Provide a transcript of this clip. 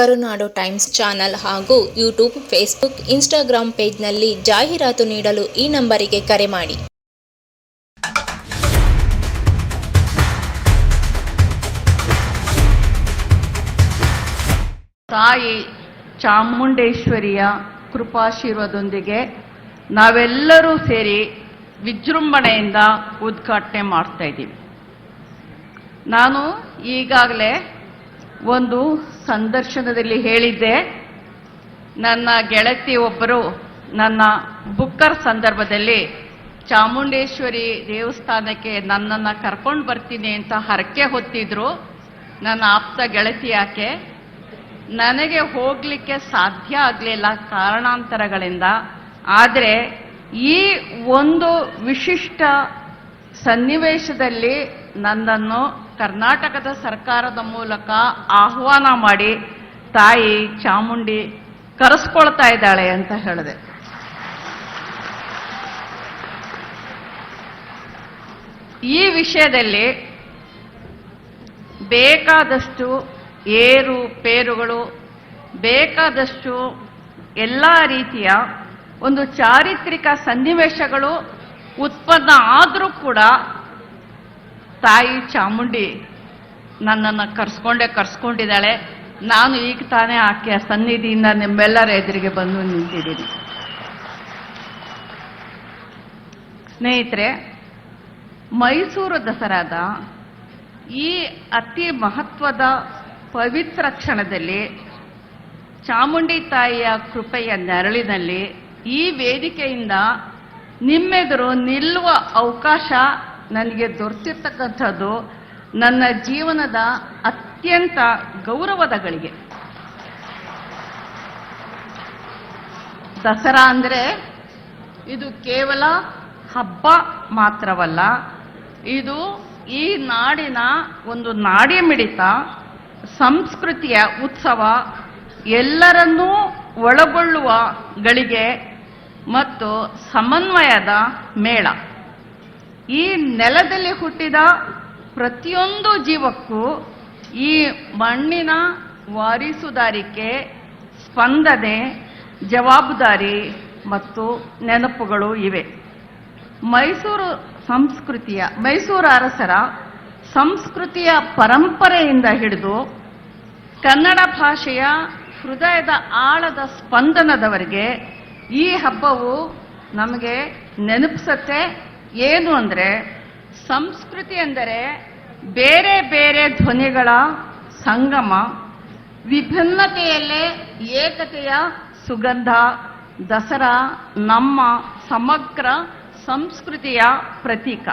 ಕರುನಾಡು times channel ಹಾಗೂ YouTube, Facebook Instagram ಪೇಜ್ನಲ್ಲಿ ಜಾಹೀರಾತು ನೀಡಲು ಈ ನಂಬರಿಗೆ ಕರೆ ಮಾಡಿ. ತಾಯಿ ಚಾಮುಂಡೇಶ್ವರಿಯ ಕೃಪಾಶೀರ್ವದೊಂದಿಗೆ ನಾವೆಲ್ಲರೂ ಸೇರಿ ವಿಜೃಂಭಣೆಯಿಂದ ಉದ್ಘಾಟನೆ ಮಾಡ್ತಾ ಇದ್ದೀವಿ. ನಾನು ಈಗಾಗಲೇ ಒಂದು ಸಂದರ್ಶನದಲ್ಲಿ ಹೇಳಿದ್ದೆ, ನನ್ನ ಗೆಳತಿ ಒಬ್ಬರು ನನ್ನ ಬುಕ್ಕರ್ ಸಂದರ್ಭದಲ್ಲಿ ಚಾಮುಂಡೇಶ್ವರಿ ದೇವಸ್ಥಾನಕ್ಕೆ ನನ್ನನ್ನು ಕರ್ಕೊಂಡು ಬರ್ತೀನಿ ಅಂತ ಹರಕೆ ಹೊತ್ತಿದ್ರು. ನನ್ನ ಆಪ್ತ ಗೆಳತಿ ಯಾಕೆ? ನನಗೆ ಹೋಗಲಿಕ್ಕೆ ಸಾಧ್ಯ ಆಗಲಿಲ್ಲ ಕಾರಣಾಂತರಗಳಿಂದ. ಆದರೆ ಈ ಒಂದು ವಿಶಿಷ್ಟ ಸನ್ನಿವೇಶದಲ್ಲಿ ನನ್ನನ್ನು ಕರ್ನಾಟಕದ ಸರ್ಕಾರದ ಮೂಲಕ ಆಹ್ವಾನ ಮಾಡಿ ತಾಯಿ ಚಾಮುಂಡಿ ಕರೆಸ್ಕೊಳ್ತಾ ಇದ್ದಾಳೆ ಅಂತ ಹೇಳಿದೆ. ಈ ವಿಷಯದಲ್ಲಿ ಬೇಕಾದಷ್ಟು ಏರು, ಪೇರುಗಳು, ಬೇಕಾದಷ್ಟು ಎಲ್ಲ ರೀತಿಯ ಒಂದು ಚಾರಿತ್ರಿಕ ಸನ್ನಿವೇಶಗಳು ಉತ್ಪನ್ನ ಆದರೂ ಕೂಡ ತಾಯಿ ಚಾಮುಂಡಿ ನನ್ನನ್ನು ಕರ್ಸ್ಕೊಂಡೇ ಕರ್ಸ್ಕೊಂಡಿದ್ದಾಳೆ. ನಾನು ಈಗ ತಾನೇ ಆಕೆಯ ಸನ್ನಿಧಿಯಿಂದ ನಿಮ್ಮೆಲ್ಲರ ಎದುರಿಗೆ ಬಂದು ನಿಂತಿದ್ದೀನಿ. ಸ್ನೇಹಿತರೆ, ಮೈಸೂರು ದಸರಾದ ಈ ಅತಿ ಮಹತ್ವದ ಪವಿತ್ರ ಕ್ಷಣದಲ್ಲಿ ಚಾಮುಂಡಿ ತಾಯಿಯ ಕೃಪೆಯ ನೆರಳಿನಲ್ಲಿ ಈ ವೇದಿಕೆಯಿಂದ ನಿಮ್ಮೆದುರು ನಿಲ್ಲುವ ಅವಕಾಶ ನನಗೆ ದೊರೆತಿರ್ತಕ್ಕಂಥದ್ದು ನನ್ನ ಜೀವನದ ಅತ್ಯಂತ ಗೌರವದ ಗಳಿಗೆ ದಸರಾ ಅಂದರೆ ಇದು ಕೇವಲ ಹಬ್ಬ ಮಾತ್ರವಲ್ಲ, ಇದು ಈ ನಾಡಿನ ಒಂದು ನಾಡಿ ಮಿಡಿತ, ಸಂಸ್ಕೃತಿಯ ಉತ್ಸವ ಎಲ್ಲರನ್ನೂ ಒಳಗೊಳ್ಳುವ ಗಳಿಗೆ ಮತ್ತು ಸಮನ್ವಯದ ಮೇಳ. ಈ ನೆಲದಲ್ಲಿ ಹುಟ್ಟಿದ ಪ್ರತಿಯೊಂದು ಜೀವಕ್ಕೂ ಈ ಮಣ್ಣಿನ ವಾರಿಸುದಾರಿಕೆ, ಸ್ಪಂದನೆ, ಜವಾಬ್ದಾರಿ ಮತ್ತು ನೆನಪುಗಳು ಇವೆ. ಮೈಸೂರು ಸಂಸ್ಕೃತಿಯ, ಮೈಸೂರು ಅರಸರ ಸಂಸ್ಕೃತಿಯ ಪರಂಪರೆಯಿಂದ ಹಿಡಿದು ಕನ್ನಡ ಭಾಷೆಯ ಹೃದಯದ ಆಳದ ಸ್ಪಂದನದವರೆಗೆ ಈ ಹಬ್ಬವು ನಮಗೆ ನೆನಪಿಸುತ್ತೆ. ಏನು ಅಂದರೆ, ಸಂಸ್ಕೃತಿ ಅಂದರೆ ಬೇರೆ ಬೇರೆ ಧ್ವನಿಗಳ ಸಂಗಮ, ವಿಭಿನ್ನತೆಯಲ್ಲೇ ಏಕತೆಯ ಸುಗಂಧ, ದಸರಾ, ನಮ್ಮ ಸಮಗ್ರ ಸಂಸ್ಕೃತಿಯ ಪ್ರತೀಕ.